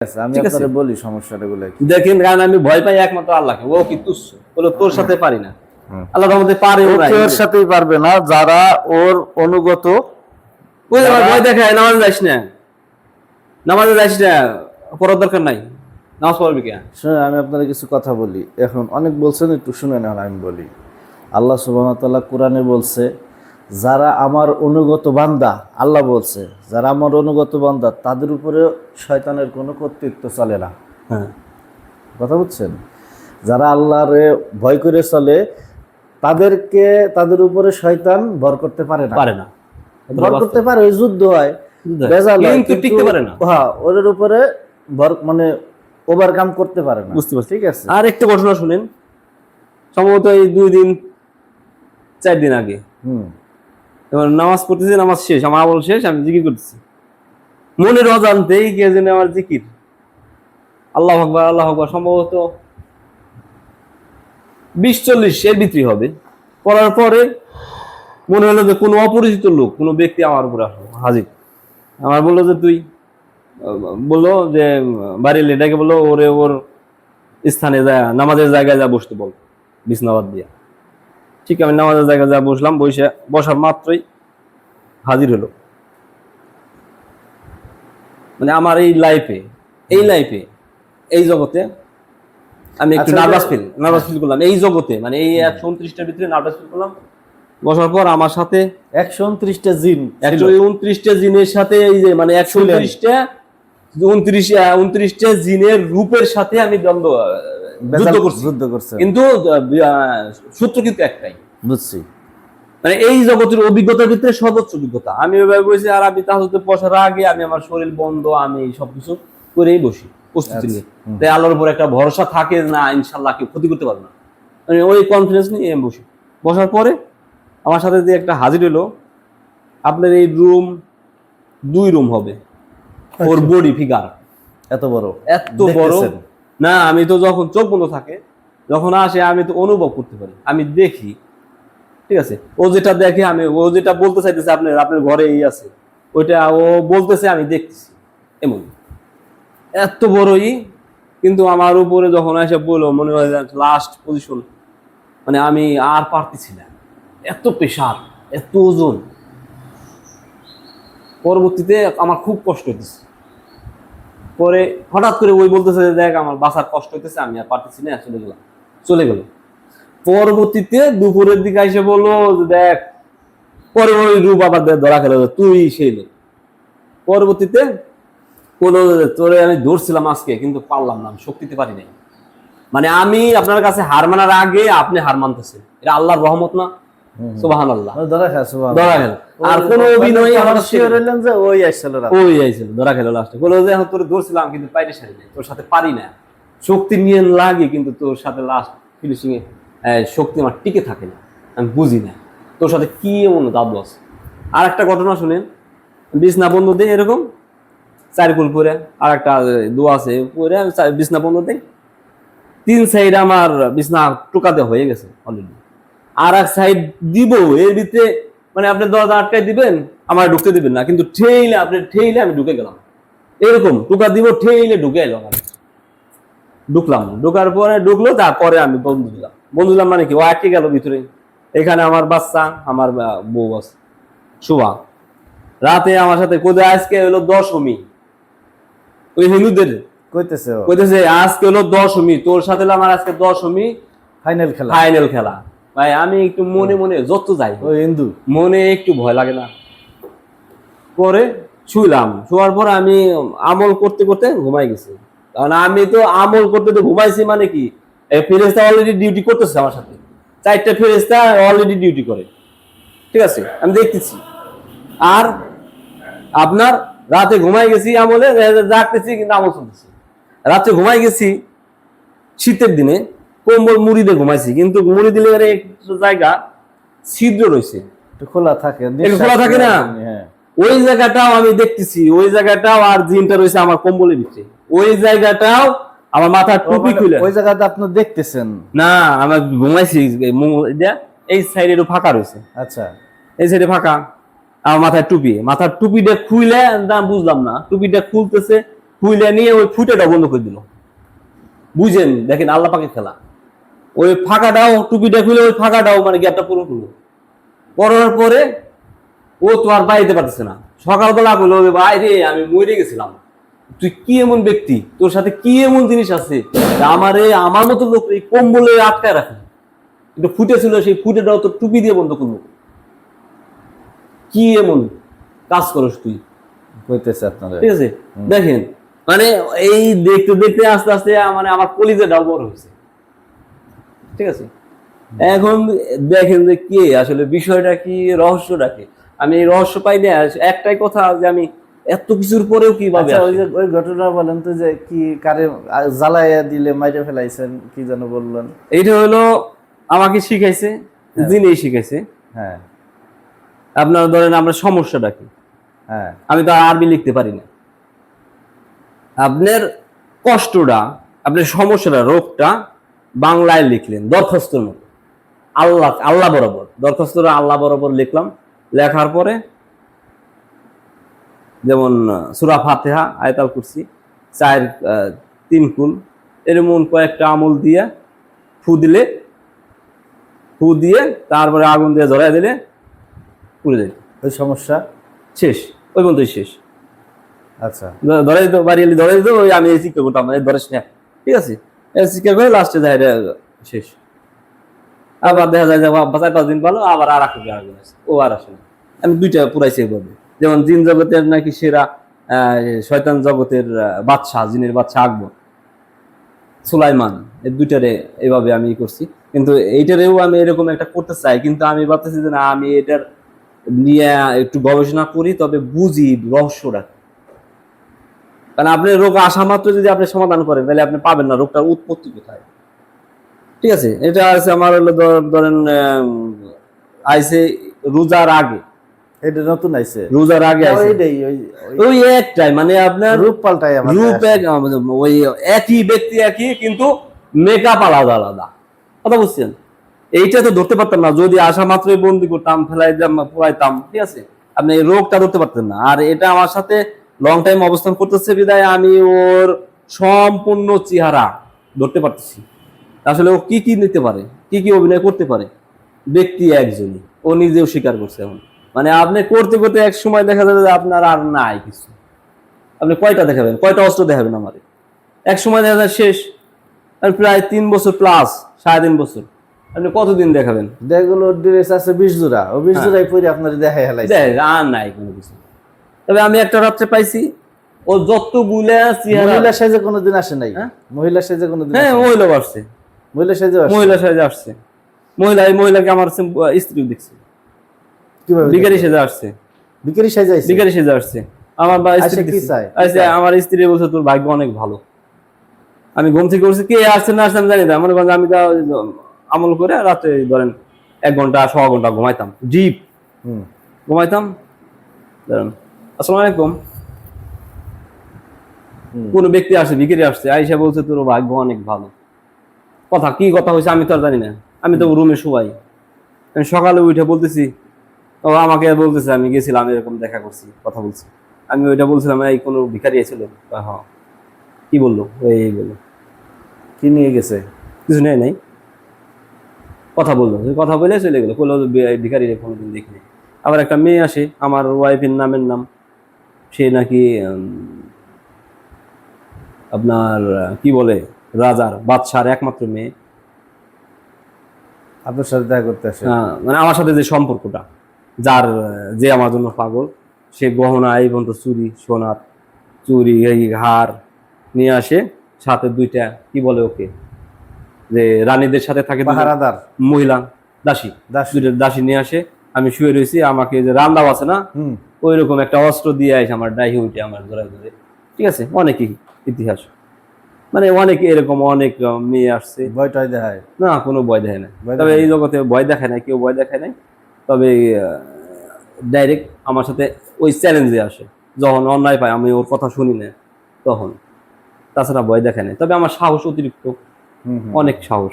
আমি আপনারে বলি সমস্যাটা দেখেন কারণ আমি ভয় পাই একমাত্র আল্লাহকে। ও কি তুচ্ছ? বলে তোর সাথে পারি না। হুম। আল্লাহ রহমতে পারে ও ওরা সাথেই পারবে না যারা ওর অনুগত। ওই আমার ভয় দেখায় নামাজে যাইস না। নামাজে যাইস না পড়ার দরকার নাই। নামাজ পড়বি কে? শুনে আমি আপনার কিছু কথা বলি। এখন অনেক বলছেন একটু শুনে নেন আমি বলি। আল্লাহ সুবাহতাল্লাহ কোরআনে বলছে যারা আমার অনুগত বান্দা আল্লাহ বলছে যারা আমার অনুগত বান্দা তাদের উপরে শয়তানের কোনো কর্তৃত্ব চলে না। হ্যাঁ। কথা বুঝছেন? যারা আল্লাহরে ভয় করে চলে তাদেরকে তাদের উপরে শয়তান ভর করতে পারে না। পারে না। ভর করতে পারে ওই যুদ্ধ হয়। কিন্তু টিকতে পারে না। হ্যাঁ ওদের উপরে ভর মানে ওভারকাম করতে পারে না। বুঝতে পারছি। ঠিক আছে? আর একটা ঘটনা শুনেন। সম্ভবত এই দুই দিন চার দিন আগে। হুম। এবার নামাজ পড়তেছি, নামাজ শেষ, আমার আমল শেষ, আমি জিকির করতেছি। মনের অজান্তেই কে যেন আমার জিকির? আল্লাহ আকবর আল্লাহ আকবর, সম্ভবত বিশ চল্লিশ এর ভিতরে হবে। পড়ার পরে মনে হলো যে কোনো অপরিচিত লোক, কোনো ব্যক্তি আমার উপরে আসলো হাজির। আমার বলল যে, তুই, বলল যে, বাড়ির লেটাকে বলল, ওরে ওর স্থানে যা, নামাজের জায়গায় যা বসতে বল, বিছনাবাদ দিয়া। ঠিক আমি নামাজের জায়গায় যা বসলাম বসে বসার মাত্রই হাজির হলো। মানে আমার এই লাইফে এই লাইফে এই জগতে আমি একটু নার্ভাস ফিল নার্ভাস ফিল করলাম। এই জগতে মানে এই একশো উনত্রিশটার ভিতরে নার্ভাস ফিল করলাম। বসার পর আমার সাথে একশো উনত্রিশটা জিন একশো উনত্রিশটা জিনের সাথে এই যে মানে একশো। উনত্রিশটা উনত্রিশ উনত্রিশটা জিনের রূপের সাথে আমি দ্বন্দ্ব যুদ্ধ করছি। যুদ্ধ করছে কিন্তু সূত্র কিন্তু একটাই। বুঝছি। মানে এই জগতের অভিজ্ঞতার ভিতরে সর্বোচ্চ অভিজ্ঞতা। আমি ওইভাবে বসে আর আমি তাহলে বসার আগে আমি আমার শরীর বন্ধ আমি সবকিছু করেই বসি। প্রস্তুতি নিয়ে। তাই আল্লাহর উপর একটা ভরসা থাকে না ইনশাল্লাহ কেউ ক্ষতি করতে পারবে না। মানে ওই কনফিডেন্স নিয়ে আমি বসি। বসার পরে আমার সাথে যে একটা হাজির হলো আপনার এই রুম দুই রুম হবে। ওর বডি ফিগার এত বড়। এত বড়? না আমি তো যখন চোখ বন্ধ থাকে যখন আসে আমি তো অনুভব করতে পারি। আমি দেখি ঠিক আছে? ও যেটা দেখে আমি ও যেটা বলতে চাইতেছে আপনার আপনার ঘরে এই আছে। ওইটা ও বলতেছে আমি দেখতেছি। এমন। এত বড়ই কিন্তু আমার উপরে যখন এসে বলল মনে হয় লাস্ট পজিশন মানে আমি আর পারতেছি না। এত প্রেশার এত ওজন। পরবর্তীতে আমার খুব কষ্ট হইতেছে। পরে হঠাৎ করে ওই বলতেছে যে, দেখ, আমার বাসার কষ্ট হইতেছে, আমি আর পারতেছি না, চলে গেলাম। চলে গেল। পরবর্তীতে দুপুরের দিকে এসে বলল যে, দেখ, পরে ওই রূপ আবার ধরা খেলো তুই সেই লোক। পরবর্তীতে বলল তোরে আমি ধরছিলাম আজকে, কিন্তু পারলাম না শক্তিতে পারি নাই। মানে আমি আপনার কাছে হার মানার আগে আপনি হার মানতেছেন। এটা আল্লাহর রহমত না? ধরা ধরা গেল আর কোন অভিনয় আমার শিওর হইলেন যে ওই আসছিল ওই আইছিল ধরা খেলো লাস্টে বলল যে তোর ধরছিলাম কিন্তু পাইরে সারি নাই তোর সাথে পারি না। শক্তি নিয়ে লাগে কিন্তু তোর সাথে লাস্ট ফিনিশিং এ শক্তি আমার টিকে থাকে না আমি বুঝি না। তোর সাথে কি এমন দাবু আছে আর একটা ঘটনা শুনেন বিছনা বন্ধ দেয় এরকম চারিকুল পরে আর একটা দোয়া আছে পরে বিছনা বন্ধ দেই তিন সাইড আমার বিছনা টুকাতে হয়ে গেছে অলরেডি আর এক সাইড দিব এর ভিতরে মানে আপনি দরজা আটকাই দিবেন আমার ঢুকতে দিবেন না। কিন্তু ঠেইলে আপনি ঠেইলে আমি ঢুকে গেলাম। এরকম টুকা দিব ঠেইলে ঢুকে এলাম আমি। ঢুকলাম ঢুকার পরে ঢুকলো তারপরে আমি বন্ধু দিলাম। বন্ধু দিলাম মানে কি? ও আটকে গেল ভিতরে। এখানে আমার বাচ্চা আমার বউ আছে। শুভা রাতে আমার সাথে কোথায় আজকে হলো দশমী। ওই হিন্দুদের? কইতেছে কইতেছে আজকে হলো দশমী। তোর সাথে আমার আজকে দশমী ফাইনাল খেলা। ফাইনাল খেলা। ভাই আমি একটু মনে মনে যত যাই ও হিন্দু মনে একটু ভয় লাগে না। পরে শুইলাম শোয়ার পর আমি আমল করতে করতে ঘুমাই গেছি। কারণ আমি তো আমল করতে তো ঘুমাইছি মানে কি ফেরেস্তা অলরেডি ডিউটি করতেছে আমার সাথে। চারটা ফেরেস্তা অলরেডি ডিউটি করে। ঠিক আছে আমি দেখতেছি। আর আপনার রাতে ঘুমাই গেছি আমলে জাগতেছি কিন্তু আমল চলতেছে। রাতে ঘুমাই গেছি শীতের দিনে। কম্বল মুড়ি দিয়ে ঘুমাইছি কিন্তু মুড়ি দিলে একটা জায়গা ছিদ্র রয়েছে খোলা থাকে খোলা থাকে না? হ্যাঁ। ওই জায়গাটাও আমি দেখতেছি ওই জায়গাটাও আর জিনটা রয়েছে আমার কম্বলের ভিতরে। ওই জায়গাটাও আমার মাথার টুপি মানে খুলে। ওই জায়গাতে আপনি দেখতেছেন? না আমার ঘুমাইছি এই সাইডে একটু ফাঁকা রয়েছে আচ্ছা। এই সাইডে ফাঁকা আমার মাথায় টুপি। মাথার টুপিটা খুইলে না বুঝলাম না। টুপিটা খুলতেছে খুইলে নিয়ে ওই ফুটেটা বন্ধ করে দিল। বুঝেন দেখেন আল্লাহ পাকে খেলা। ওই ফাঁকাটাও টুপিটা খুলে ওই ফাঁকাটাও মানে গ্যাপটা পুরো করল। করার পরে ও তো আর বাইরে পারতেছে না। সকালবেলা বলল "ওরে ভাই রে আমি মরে গেছিলাম। তুই কি এমন ব্যক্তি? তোর সাথে কি এমন জিনিস আছে? আমারে আমার মতো লোক এই কম্বলে আটকায় রাখে। এটা ফুটে ছিল সেই ফুটেটাও তো টুপি দিয়ে বন্ধ করল। কি এমন কাজ করস তুই? কইতেছে আপনারা ঠিক আছে? দেখেন মানে এই দেখতে দেখতে আস্তে আস্তে মানে আমার কলিজাটাও বড় হয়েছে। ঠিক আছে? এখন দেখেন যে কে আসলে বিষয়টা কি রহস্যটা কি? আমি এই রহস্য পাই না একটাই কথা যে আমি এত কিছুর পরেও কীভাবে আচ্ছা ওই যে ওই ঘটনা বলেন তো যে কি কারে জ্বালাইয়া দিলে মাইরে ফেলাইছেন কি যেন বললেন। এইটা হলো আমাকে শিখাইছে জিনিস শিখাইছে। হ্যাঁ। আপনার ধরেন আমরা সমস্যাটা কি? হ্যাঁ। আমি তো আর আরবি লিখতে পারি না। আপনার কষ্টটা আপনার সমস্যাটা রোগটা বাংলায় লিখলেন দরখাস্তর মতো। আল্লাহ আল্লাহ বরাবর। দরখাস্তটা আল্লাহ বরাবর লিখলাম। লেখার পরে যেমন সুরা ফাতেহা আয়তাল কুরসি চায়ের তিন কুল এরকম কয়েকটা আমল দিয়ে ফু দিলে ফু দিয়ে তারপরে আগুন দিয়ে ধরাই দিলে পুড়ে যায়। ওই সমস্যা? শেষ ওই পর্যন্তই শেষ। আচ্ছা। ধরে দিত বাড়ি এলে ধরে দিত ওই আমি এই শিক্ষা করতাম ধরে ঠিক আছে? শিক্ষা করে লাস্টে যায় শেষ আবার দেখা যায় যে চার পাঁচ দিন পালো, আবার আর একটা আগুন ও আর আসে না। আমি দুইটা পুরাইছি এইভাবে যেমন জিন জগতের নাকি সেরা শয়তান জগতের বাদশাহ, জিনের বাদশাহ আকবর। সুলাইমান, এই দুইটারে এইভাবে আমি করছি। কিন্তু এইটারেও আমি এরকম একটা করতে চাই, কিন্তু আমি ভাবতেছি যে না, আমি এটার নিয়ে একটু গবেষণা করি, তবে বুঝি রহস্যটা। কারণ আপনি রোগ আসা মাত্র যদি আপনি সমাধান করেন তাহলে আপনি পাবেন না রোগটার উৎপত্তি কোথায়? ঠিক আছে? এটা আছে আমার হলো ধরেন আইসে রোজার আগে। এটা নতুন আইছে। রোজার আগে আইছে। ওই একটাই মানে আপনার রূপ পাল্টাই আমার রূপ এক ওই একই ব্যক্তি একই কিন্তু মেকআপ আলাদা আলাদা। কথা বুঝছেন? এইটা তো ধরতে পারতাম না। যদি আসা মাত্রই বন্দি করতাম ফেলাই পুরাইতাম ঠিক আছে? আপনি এই রোগটা ধরতে পারতেন না। আর এটা আমার সাথে লং টাইম অবস্থান করতেছে বিদায় আমি ওর সম্পূর্ণ চেহারা ধরতে পারতেছি। আসলে ও কি কি নিতে পারে কি কি অভিনয় করতে পারে ব্যক্তি একজনই। ও নিজেও স্বীকার করছে এখন। মানে আপনি করতে করতে এক সময় দেখা যাবে যে আপনার আর নাই কিছু। আপনি কয়টা দেখাবেন? কয়টা অস্ত্র দেখাবেন আমারে? এক সময় দেখা যায় শেষ। প্রায় তিন বছর প্লাস সাড়ে তিন বছর। আপনি কতদিন দেখাবেন? যেগুলো ড্রেস আছে বিশ জোড়া। ও বিশ জোড়াই পরে আপনার দেখাই হেলাইছে। দেখ, আর নাই কোনো কিছু। তবে আমি একটা রাত্রে পাইছি। ও যতগুলা চেহারা মহিলা সাইজে কোনোদিন আসে নাই? হ্যাঁ? মহিলা সাইজে কোনোদিন হ্যাঁ আসে? মহিলা আসছে। মহিলা সাইজে আসে মহিলা সাজে আসছে। মহিলা এই মহিলাকে আমার স্ত্রী দেখছে। কীভাবে বিকারি সেজে আসছে। বিকারি সাইজে আইছে বিকারি সেজে আসছে। আমার বা স্ত্রী কি। চায়? আচ্ছা, আমার স্ত্রী বলছে তোর ভাগ্য অনেক ভালো। আমি ঘুম থেকে উঠছি কে আসছে না আসছে আমি জানি না। মনে করেন আমি তা আমল করে রাতে ধরেন এক ঘণ্টা ছ ঘণ্টা ঘুমাইতাম। ডিপ হুম। ঘুমাইতাম। ধরেন আসসালামু আলাইকুম। কোন ব্যক্তি আসছে বিকেলে আসছে আইসা বলছে তোর ভাগ্য অনেক ভালো। কথা কি কথা হয়েছে আমি তো আর জানি না। আমি তো রুমে শুয়াই। আমি সকালে উঠে বলতেছি ও আমাকে বলতেছে আমি গেছিলাম এরকম দেখা করছি কথা বলছি। আমি ওইটা বলছিলাম এই কোনো ভিখারি এসেছিল? হ্যাঁ কি বলল? এই বলল। কি নিয়ে গেছে? কিছু নেই নাই। কথা বলল। কথা বলে চলে গেলো। বলল ভিখারি কোনোদিন দেখিনি। আবার একটা মেয়ে আসে আমার ওয়াইফের নামের নাম। সে নাকি আপনার কি বলে রাজার বাদশার একমাত্র মেয়ে। আপনার সাথে দেখা করতে আসে। আহ, মানে আমার সাথে যে সম্পর্কটা যার যে আমার জন্য পাগল সে গহনা এই পর্যন্ত চুরি সোনার চুরি এই হার নিয়ে আসে সাথে দুইটা কি বলে ওকে যে রানীদের সাথে থাকে পাহারাদার। মহিলা দাসী। দাস। নিয়ে আসে। আমি শুয়ে রয়েছি আমাকে যে রান্দাও আছে না ওই রকম একটা অস্ত্র দিয়ে আসে আমার ডাহি উঠে আমার ধরে ধরে। ঠিক আছে? অনেকই ইতিহাস। মানে অনেক এরকম অনেক মেয়ে আসছে। ভয়টাই দেখায়? না কোনো ভয় দেখায় না। ভয় তবে এই জগতে ভয় দেখায় না কেউ ভয় দেখায় নাই। তবে ডাইরেক্ট আমার সাথে ওই চ্যালেঞ্জে আসে। যখন অন্যায় পায় আমি ওর কথা শুনি না তখন। তাছাড়া ভয় দেখায় নাই। তবে আমার সাহস অতিরিক্ত। অনেক সাহস।